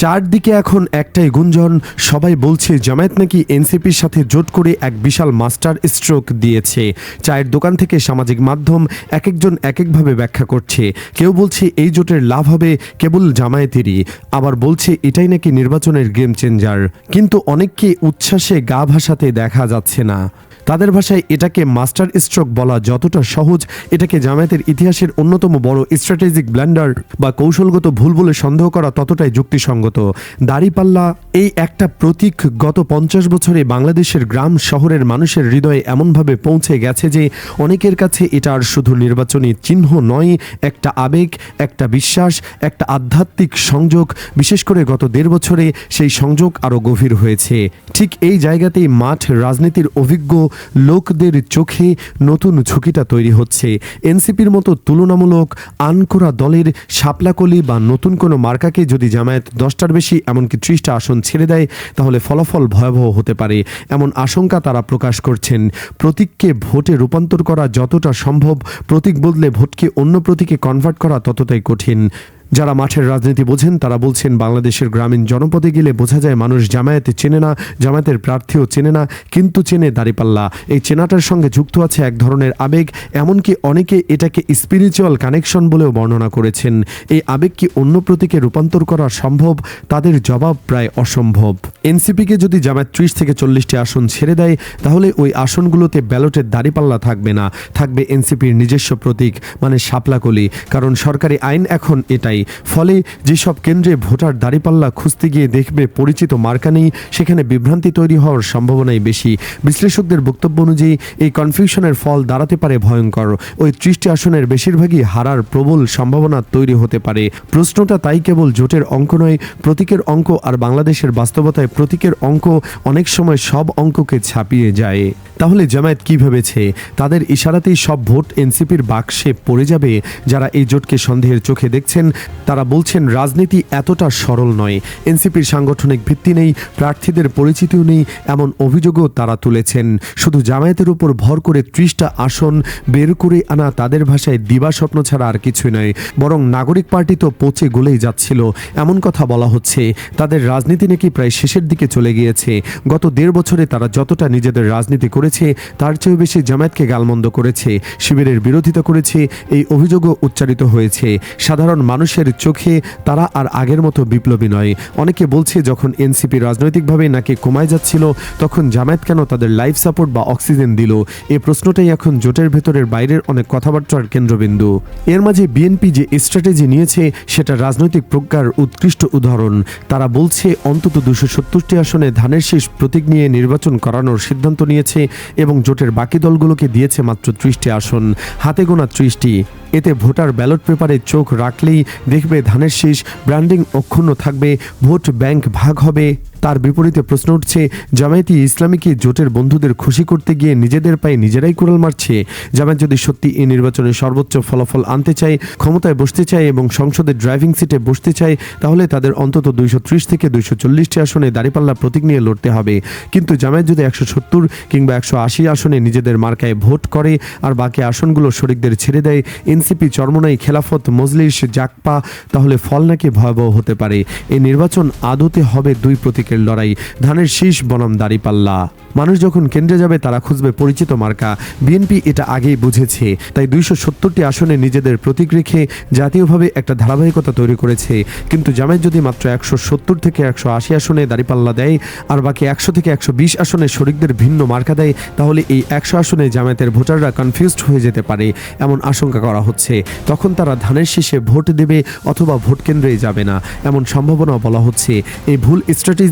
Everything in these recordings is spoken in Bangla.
চারদিকে এখন একটাই গুঞ্জন, সবাই বলছে জামায়াত নাকি এনসিপির সাথে জোট করে এক বিশাল মাস্টার স্ট্রোক দিয়েছে। চায়ের দোকান থেকে সামাজিক মাধ্যম এক একজন এক একভাবে ব্যাখ্যা করছে। কেউ বলছে এই জোটের লাভ হবে কেবল জামায়াতেরই, আবার বলছে এটাই নাকি নির্বাচনের গেম চেঞ্জার। কিন্তু অনেককে উচ্ছ্বাসে গা ভাসাতে দেখা যাচ্ছে না। তাদের ভাষায় এটাকে মাস্টার স্ট্রোক বলা যতটা সহজ, এটাকে জামায়াতের ইতিহাসের অন্যতম বড় স্ট্র্যাটেজিক ব্ল্যান্ডার বা কৌশলগত ভুল বলে সন্দেহ করা ততটাই যুক্তিসঙ্গত। দাড়িপাল্লা এই একটা প্রতীক গত পঞ্চাশ বছরে বাংলাদেশের গ্রাম শহরের মানুষের হৃদয়ে এমনভাবে পৌঁছে গেছে যে অনেকের কাছে এটা আর শুধু নির্বাচনী চিহ্ন নয়, একটা আবেগ, একটা বিশ্বাস, একটা আধ্যাত্মিক সংযোগ। বিশেষ করে গত দেড় বছরে সেই সংযোগ আরও গভীর হয়েছে। ঠিক এই জায়গাতেই মাঠ রাজনীতির অভিজ্ঞ লোকদের চোখে নতুন ঝুঁকিটা তৈরি হচ্ছে। এনসিপির মতো তুলনামূলক আনকোরা দলের শাপলাকলি বা নতুন কোনো মার্কাকে যদি জামায়াত দশটার বেশি, এমনকি ত্রিশটা আসন ছেড়ে দেয়, তাহলে ফলাফল ভয়াবহ হতে পারে, এমন আশঙ্কা তারা প্রকাশ করছেন। প্রতীককে ভোটে রূপান্তর করা যতটা সম্ভব, প্রতীক বদলে ভোটকে অন্য প্রতীকে কনভার্ট করা ততটাই কঠিন। যারা মাঠের রাজনীতি বোঝেন, তারা বলছেন বাংলাদেশের গ্রামীণ জনপদে গেলে বোঝা যায় মানুষ জামায়াতে চেনে না, জামায়াতের প্রার্থীও চেনে না, কিন্তু চেনে দাঁড়িপাল্লা। এই চেনাটার সঙ্গে যুক্ত আছে এক ধরনের আবেগ, এমনকি অনেকে এটাকে স্পিরিচুয়াল কানেকশন বলেও বর্ণনা করেছেন। এই আবেগ কি অন্য প্রতীকে রূপান্তর করা সম্ভব? তাদের জবাব প্রায় অসম্ভব। এনসিপিকে যদি জামায়াত ত্রিশ থেকে চল্লিশটি আসন ছেড়ে দেয়, তাহলে ওই আসনগুলোতে ব্যালটের দাঁড়িপাল্লা থাকবে না। থাকবে এনসিপির নিজস্ব প্রতীক মানে শাপলাকলি, কারণ সরকারি আইন এখন এটাই। ফলে যেসব কেন্দ্রে ভোটার দাঁড়িপাল্লা খুঁজতে গিয়ে দেখবে পরিচিত মার্কা নেই, সেখানে বিভ্রান্তি তৈরি হওয়ার সম্ভাবনাই বেশি। বিশ্লেষকদের বক্তব্য অনুযায়ী, এই কনফিউশনের ফল দাঁড়াতে পারে ভয়ঙ্কর। ওই ত্রিশটি আসনের বেশিরভাগই হারার প্রবল সম্ভাবনা তৈরি হতে পারে। প্রশ্নটা তাই কেবল জোটের অঙ্ক নয়, প্রতীকের অঙ্ক আর বাংলাদেশের বাস্তবতায় প্রতীকের অঙ্ক অনেক সময় সব অঙ্ককে ছাপিয়ে যায়। তাহলে জামায়াত কি ভেবেছে? তাদের ইশারাতেই সব ভোট এনসিপির বাক্সে পড়ে যাবে? যারা এই জোটকে সন্দেহের চোখে দেখছেন তারা বলছেন, রাজনীতি এতটা সরল নয়। এনসিপির সাংগঠনিক ভিত্তি নেই, প্রার্থীদের পরিচিতিও নেই, এমন অভিযোগও তারা তুলেছেন। শুধু জামায়াতের উপর ভর করে ত্রিশটা আসন বের করে আনা তাদের ভাষায় দিবা স্বপ্ন ছাড়া আর কিছুই নয়। বরং নাগরিক পার্টি তো পচে গলেই যাচ্ছিল। এমন কথা বলা হচ্ছে, তাদের রাজনীতি নাকি প্রায় শেষের দিকে চলে গিয়েছে। গত দেড় বছরে তারা যতটা নিজেদের রাজনীতি করেছে, তার চেয়েও বেশি জামায়াতকে গালমন্দ করেছে। শিবিরের বিরোধিতা করেছে, এই অভিযোগও উচ্চারিত হয়েছে। সাধারণ মানুষের চোখে তারা আর আগের মতো বিপ্লবী নয়। অনেকে বলছে যখন এনসিপি রাজনৈতিকভাবে নাকি কমায় যাচ্ছিল, তখন জামায়াত কেন তাদের লাইফ সাপোর্ট বা অক্সিজেন দিল? এ প্রশ্নটাই এখন জোটের ভেতরের বাইরের অনেক কথাবার্তার কেন্দ্রবিন্দু। এর মাঝে বিএনপি যে স্ট্র্যাটেজি নিয়েছে, সেটা রাজনৈতিক প্রজ্ঞার উৎকৃষ্ট উদাহরণ। তারা বলছে, অন্তত দুশো সত্তরটি আসনে ধানের শীষ প্রতীক নিয়ে নির্বাচন করানোর সিদ্ধান্ত নিয়েছে এবং জোটের বাকি দলগুলোকে দিয়েছে মাত্র ত্রিশটি আসন। হাতে গোনা ত্রিশটি। এতে ভোটার ব্যালট পেপারে চোখ রাখলেই দেখবে ধানের শীষ ব্র্যান্ডিং অক্ষুণ্ণ থাকবে ভোট ব্যাংক ভাগ হবে। তার বিপরীতে প্রশ্ন উঠছে, জামায়াতি ইসলামীকে জোটের বন্ধুদের খুশি করতে গিয়ে নিজেদের পায়ে নিজেরাই কুড়াল মারছে। জামায়াত যদি সত্যি এই নির্বাচনে সর্বোচ্চ ফলাফল আনতে চায়, ক্ষমতায় বসতে চায় এবং সংসদের ড্রাইভিং সিটে বসতে চায়, তাহলে তাদের অন্তত দুইশো ত্রিশ থেকে দুইশো চল্লিশটি আসনে দাঁড়িপাল্লা প্রতীক নিয়ে লড়তে হবে। কিন্তু জামায়াত যদি একশো সত্তর কিংবা একশো আশি আসনে নিজেদের মার্কায় ভোট করে আর বাকি আসনগুলো শরিকদের ছেড়ে দেয়, এনসিপি, চরমনাই, খেলাফত, মজলিস জাকপা তাহলে ফল নাকি ভয়াবহ হতে পারে। এই নির্বাচন আদতে হবে দুই প্রতীকের লড়াই, ধানের শীষ, বনাম দাঁড়িপাল্লা মানুষ যখন কেন্দ্রে যাবে, তারা খুঁজবে পরিচিত মার্কা। বিএনপি এটা আগেই বুঝেছে। তাই দুইশো সত্তরটি আসনে নিজেদের প্রতীক রেখে জাতীয়ভাবে একটা ধারাবাহিকতা তৈরি করেছে। কিন্তু জামায়াত যদি মাত্র একশো সত্তর থেকে একশো আশি আসনে দাঁড়িপাল্লা দেয়, আর বাকি একশো থেকে একশো বিশ আসনে শরিকদের ভিন্ন মার্কা দেয়, তাহলে এই একশো আসনে জামায়াতের ভোটাররা কনফিউজড হয়ে যেতে পারে, এমন আশঙ্কা করা হচ্ছে। তখন তারা ধানের শীষে ভোট দেবে অথবা ভোট কেন্দ্রে যাবে না, এমন সম্ভাবনা বলা হচ্ছে। এই ভুল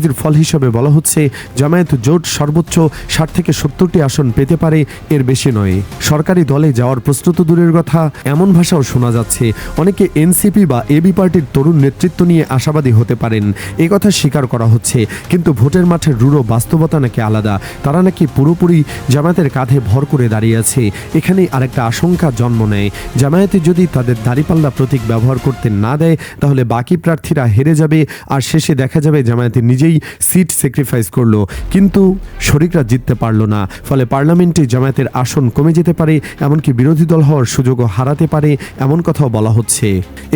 স্ট্র্যাটেজির ফল হিসেবে বলা হচ্ছে, জামায়াত জোট সর্বোচ্চ ষাট থেকে সত্তরটি আসন পেতে পারে, এর বেশি নয়। সরকারি দলে যাওয়ার প্রস্তুত দূরের কথা, এমন ভাষাও শোনা যাচ্ছে। অনেকে এনসিপি বা এবি পার্টির তরুণ নেতৃত্ব নিয়ে আশাবাদী হতে পারেন, এ কথা স্বীকার করা হচ্ছে। কিন্তু ভোটের মাঠের রূঢ় বাস্তবতা নাকি আলাদা? তারা নাকি পুরোপুরি জামায়াতের কাঁধে ভর করে দাঁড়িয়ে আছে? এখানেই আরেকটা আশঙ্কা জন্ম নেয়। জামায়াতে যদি তাদের দাড়িপাল্লা প্রতীক ব্যবহার করতে না দেয়, তাহলে বাকি প্রার্থীরা হেরে যাবে, আর শেষে দেখা যাবে জামায়াতে নিজেই থেকেই সিট স্যাক্রিফাইস করল, কিন্তু শরিকরা জিততে পারল না। ফলে পার্লামেন্টে জামায়াতের আসন কমে যেতে পারে, এমনকি বিরোধী দল হওয়ার সুযোগও হারাতে পারে, এমন কথাও বলা হচ্ছে।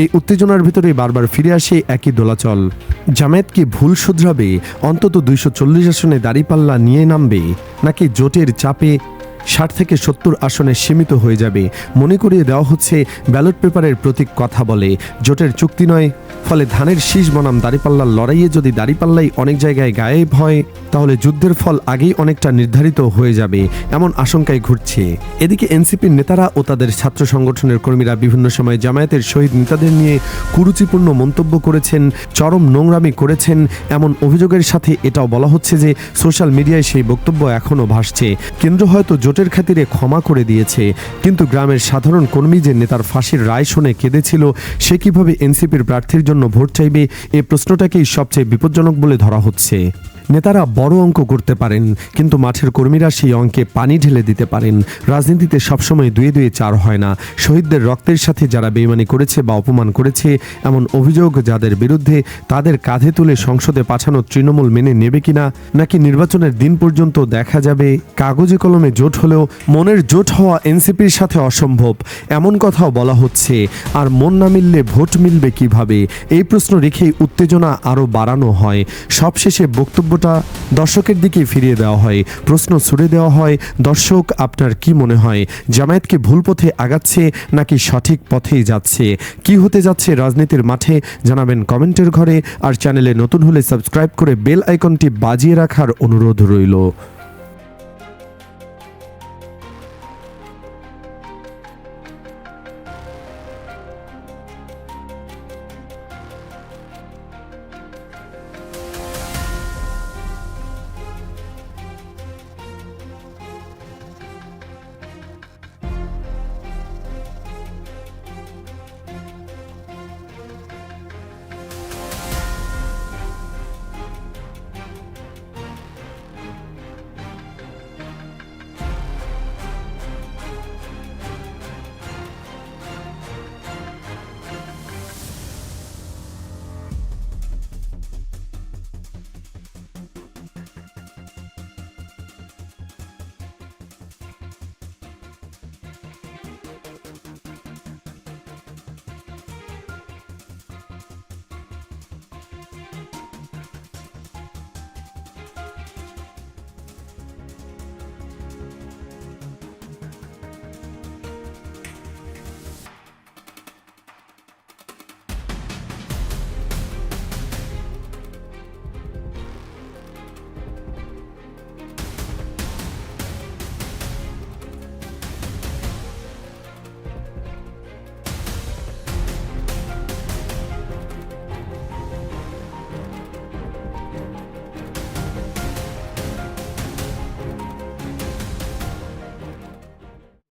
এই উত্তেজনার ভিতরে বারবার ফিরে আসে একই দোলাচল। জামায়াত কি ভুল শুধরাবে? অন্তত দুইশো চল্লিশ আসনে দাঁড়িপাল্লা নিয়ে নামবে? নাকি জোটের চাপে ষাট থেকে সত্তর আসনে সীমিত হয়ে যাবে। মনে করিয়ে দেওয়া হচ্ছে, ব্যালট পেপারের প্রতীক কথা বলে। জোটের চুক্তি নয়, ফলে ধানের শীষ বনাম দাঁড়িপাল্লার লড়াইয়ে যদি দাঁড়িপাল্লাই অনেক জায়গায় গায়েব হয়, তাহলে যুদ্ধের ফল আগেই অনেকটা নির্ধারিত হয়ে যাবে, এমন আশঙ্কায় ঘুরছে। এদিকে এনসিপির নেতারা ও তাদের ছাত্র সংগঠনের কর্মীরা বিভিন্ন সময় জামায়াতের শহীদ নেতাদের নিয়ে কুরুচিপূর্ণ মন্তব্য করেছেন, চরম নোংরামি করেছেন। এমন অভিযোগের সাথে এটাও বলা হচ্ছে যে, সোশ্যাল মিডিয়ায় সেই বক্তব্য এখনও ভাসছে। কেন্দ্র হয়তো জোটের খাতিরে ক্ষমা করে দিয়েছে। কিন্তু গ্রামের সাধারণ কর্মী যে নেতার ফাঁসির রায় শুনে কেঁদেছিল, সে কীভাবে এনসিপির প্রার্থীর জন্য ভোট চাইবে, এ প্রশ্নটাকেই সবচেয়ে বিপজ্জনক বলে ধরা হচ্ছে। নেতারা বড় অঙ্ক করতে পারেন, কিন্তু মাঠের কর্মীরা সেই অঙ্কে পানি ঢেলে দিতে পারেন। রাজনীতিতে সবসময় দুয়ে দুয়ে চার হয় না। শহীদদের রক্তের সাথে যারা বেইমানি করেছে বা অপমান করেছে, এমন অভিযোগ যাদের বিরুদ্ধে তাদের কাঁধে তুলে সংসদে পাঠানো তৃণমূল মেনে নেবে কিনা, নাকি নির্বাচনের দিন পর্যন্ত দেখা যাবে কাগজে কলমে জোট হলেও মনের জোট হওয়া এনসিপির সাথে অসম্ভব? এমন কথাও বলা হচ্ছে। আর মন না মিললে ভোট মিলবে কীভাবে? এই প্রশ্ন রেখেই উত্তেজনা আরও বাড়ানো হয়। সবশেষে বক্তব্যটা দর্শকের দিকে ফিরিয়ে দেওয়া হয়, প্রশ্ন ছুড়ে দেওয়া হয়, দর্শক আপনার কি মনে হয়? জামায়াতকে ভুল পথে আগাচ্ছে নাকি সঠিক পথেই যাচ্ছে? কি হতে যাচ্ছে রাজনীতির মাঠে? জানাবেন কমেন্টের ঘরে, আর চ্যানেলে নতুন হলে সাবস্ক্রাইব করে বেল আইকনটি বাজিয়ে রাখার অনুরোধ রইল।